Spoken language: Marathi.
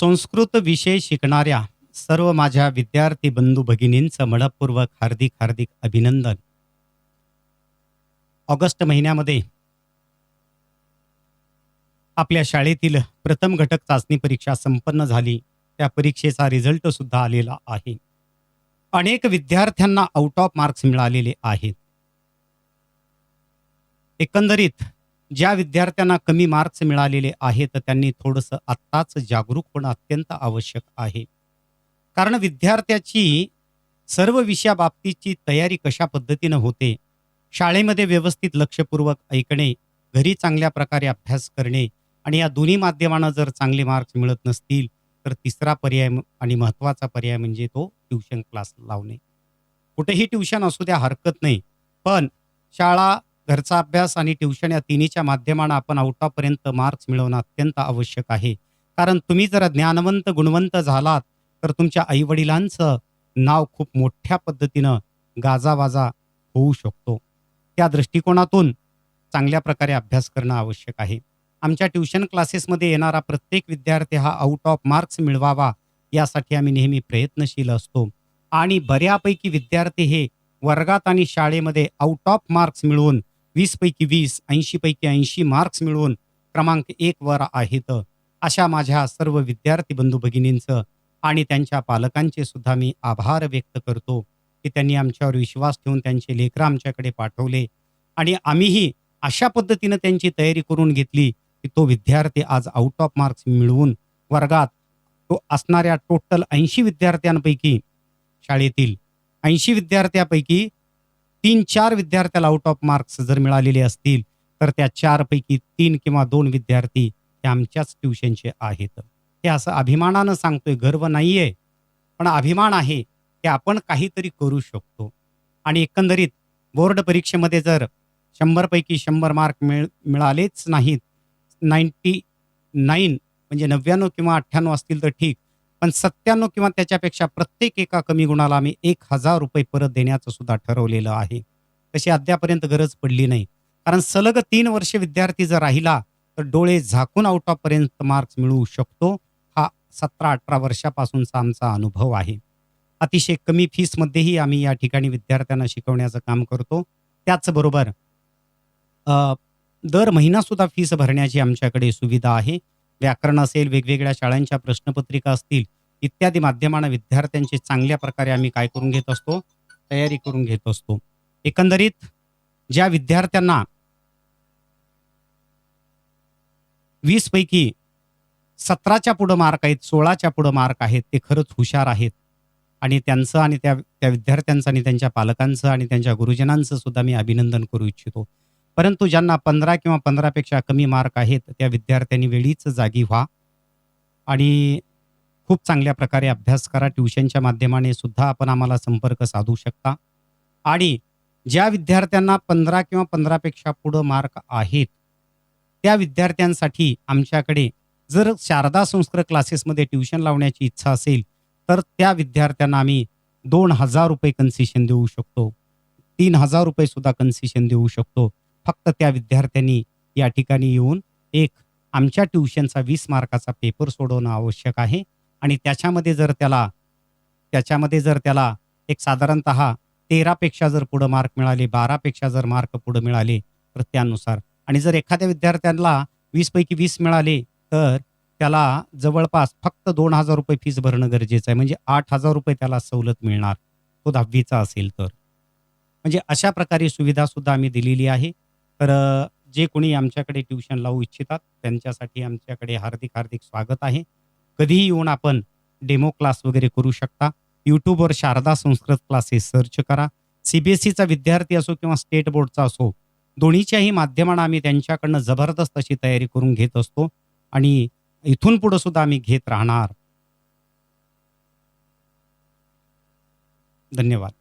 संस्कृत विषय शिकणाऱ्या सर्व माझ्या विद्यार्थी बंधू भगिनींचं मनपूर्वक हार्दिक हार्दिक अभिनंदन. ऑगस्ट महिन्यामध्ये आपल्या शाळेतील प्रथम घटक चाचणी परीक्षा संपन्न झाली. त्या परीक्षेचा रिझल्ट सुद्धा आलेला आहे. अनेक विद्यार्थ्यांना आउट ऑफ मार्क्स मिळालेले आहेत. एकंदरीत ज्या विद्यार्थ्यांना कमी मार्क्स मिळालेले आहेत त्यांनी थोडंसं आत्ताच जागरूक होणं अत्यंत आवश्यक आहे. कारण विद्यार्थ्याची सर्व विषयाबाबतीची तयारी कशा पद्धतीनं होते शाळेमध्ये व्यवस्थित लक्षपूर्वक ऐकणे घरी चांगल्या प्रकारे अभ्यास करणे आणि या दोन्ही माध्यमांना जर चांगले मार्क्स मिळत नसतील तर तिसरा पर्याय आणि महत्त्वाचा पर्याय म्हणजे तो ट्युशन क्लास लावणे. कुठेही ट्युशन असू द्या हरकत नाही. पण शाळा घरचा अभ्यास आणि ट्युशन या तिन्हीच्या माध्यमानं आपण आउटापर्यंत मार्क्स मिळवणं अत्यंत आवश्यक आहे. कारण तुम्ही जर ज्ञानवंत गुणवंत झालात तर तुमच्या आईवडिलांचं नाव खूप मोठ्या पद्धतीनं गाजावाजा होऊ शकतो. त्या दृष्टिकोनातून चांगल्या प्रकारे अभ्यास करणं आवश्यक आहे. आमच्या ट्युशन क्लासेसमध्ये येणारा प्रत्येक विद्यार्थी हा आउट ऑफ मार्क्स मिळवावा यासाठी आम्ही नेहमी प्रयत्नशील असतो. आणि बऱ्यापैकी विद्यार्थी हे वर्गात आणि शाळेमध्ये आउट ऑफ मार्क्स मिळवून वीस पैकी वीस ऐंशी पैकी ऐंशी मार्क्स मिळवून क्रमांक एक वर आहेत. अशा माझ्या सर्व विद्यार्थी बंधू भगिनींचं आणि त्यांच्या पालकांचे सुद्धा मी आभार व्यक्त करतो की त्यांनी आमच्यावर विश्वास ठेवून त्यांचे लेकरं आमच्याकडे पाठवले आणि आम्हीही अशा पद्धतीनं त्यांची तयारी करून घेतली की तो विद्यार्थी आज आउट ऑफ मार्क्स मिळवून वर्गात तो असणाऱ्या टोटल ऐंशी विद्यार्थ्यांपैकी शाळेतील ऐंशी विद्यार्थ्यापैकी तीन चार विद्यार्थ्याला आउट ऑफ मार्क्स जर मिळालेले असतील तर त्या चारपैकी तीन किंवा दोन विद्यार्थी हे आमच्याच ट्युशनचे आहेत. हे असं अभिमानानं सांगतोय गर्व नाही आहे पण अभिमान आहे की आपण काहीतरी करू शकतो. आणि एकंदरीत बोर्ड परीक्षेमध्ये जर शंभरपैकी शंभर मार्क मिळ मिळालेच नाहीत नाईन्टी नाईन म्हणजे नव्याण्णव किंवा अठ्ठ्याण्णव असतील तर ठीक पण सत्त्याण्णव किंवा त्याच्यापेक्षा प्रत्येक एका कमी गुणाला आम्ही एक हजार रुपये परत देण्याचं सुद्धा ठरवलेलं आहे. तशी अद्यापर्यंत गरज पडली नाही. कारण सलग तीन वर्ष विद्यार्थी जर राहिला तर डोळे झाकून आउट ऑफ पर्यंत मार्क्स मिळवू शकतो. हा सतरा अठरा वर्षापासूनचा आमचा अनुभव आहे. अतिशय कमी फीसमध्येही आम्ही या ठिकाणी विद्यार्थ्यांना शिकवण्याचं काम करतो. त्याचबरोबर दर महिना सुद्धा फीस भरण्याची आमच्याकडे सुविधा आहे. व्याकरण असेल वेगवेगळ्या शाळांच्या प्रश्नपत्रिका असतील इत्यादी माध्यमानं विद्यार्थ्यांची चांगल्या प्रकारे आम्ही काय करून घेत असतो? तयारी करून घेत असतो. एकंदरीत ज्या विद्यार्थ्यांना वीस पैकी सतराच्या पुढं मार्क आहेत सोळाच्या पुढं मार्क आहेत ते खरंच हुशार आहेत. आणि त्यांचं आणि त्या त्या विद्यार्थ्यांचं आणि त्यांच्या पालकांचं आणि त्यांच्या गुरुजनांचं सुद्धा मी अभिनंदन करू इच्छितो. परंतु ज्यांना पंधरा किंवा पंधरापेक्षा कमी मार्क आहेत त्या विद्यार्थ्यांनी वेळीच जागी व्हा आणि खूप चांगल्या प्रकारे अभ्यास करा. ट्युशनच्या माध्यमाने सुद्धा आपण आम्हाला संपर्क साधू शकता. आणि ज्या विद्यार्थ्यांना पंधरा किंवा पंधरापेक्षा पुढं मार्क आहेत त्या विद्यार्थ्यांसाठी आमच्याकडे जर शारदा संस्कृत क्लासेसमध्ये ट्युशन लावण्याची इच्छा असेल तर त्या विद्यार्थ्यांना आम्ही दोन हजार रुपये कन्सेशन देऊ शकतो. तीन हजार रुपये सुद्धा कन्सेशन देऊ शकतो. फक्त त्या विद्यार्थ्यांनी या ठिकाणी येऊन एक आमच्या ट्युशनचा वीस मार्काचा पेपर सोडवणं आवश्यक आहे. आणि त्याच्यामध्ये जर त्याला त्याच्यामध्ये जर त्याला एक साधारणत तेरापेक्षा जर पुढं मार्क मिळाले बारापेक्षा जर मार्क पुढं मिळाले तर त्यानुसार. आणि जर एखाद्या विद्यार्थ्यांना वीसपैकी वीस मिळाले तर त्याला जवळपास फक्त दोन हजार रुपये फीस भरणं गरजेचं आहे. म्हणजे आठ हजार रुपये त्याला सवलत मिळणार. तो दहावीचा असेल तर. म्हणजे अशा प्रकारे सुविधा सुद्धा आम्ही दिलेली आहे. तर अ, जे कोणी आमच्याकडे ट्युशन लावू इच्छितात त्यांच्यासाठी आमच्याकडे हार्दिक हार्दिक स्वागत आहे. कधीही येऊन आपण डेमो क्लास वगैरे करू शकता. यूट्यूबवर शारदा संस्कृत क्लासेस सर्च करा. सी बी एस सीचा विद्यार्थी असो किंवा स्टेट बोर्डचा असो दोन्हीच्याही माध्यमानं आम्ही त्यांच्याकडनं जबरदस्त अशी तयारी करून घेत असतो आणि इथून पुढं सुद्धा आम्ही घेत राहणार. धन्यवाद.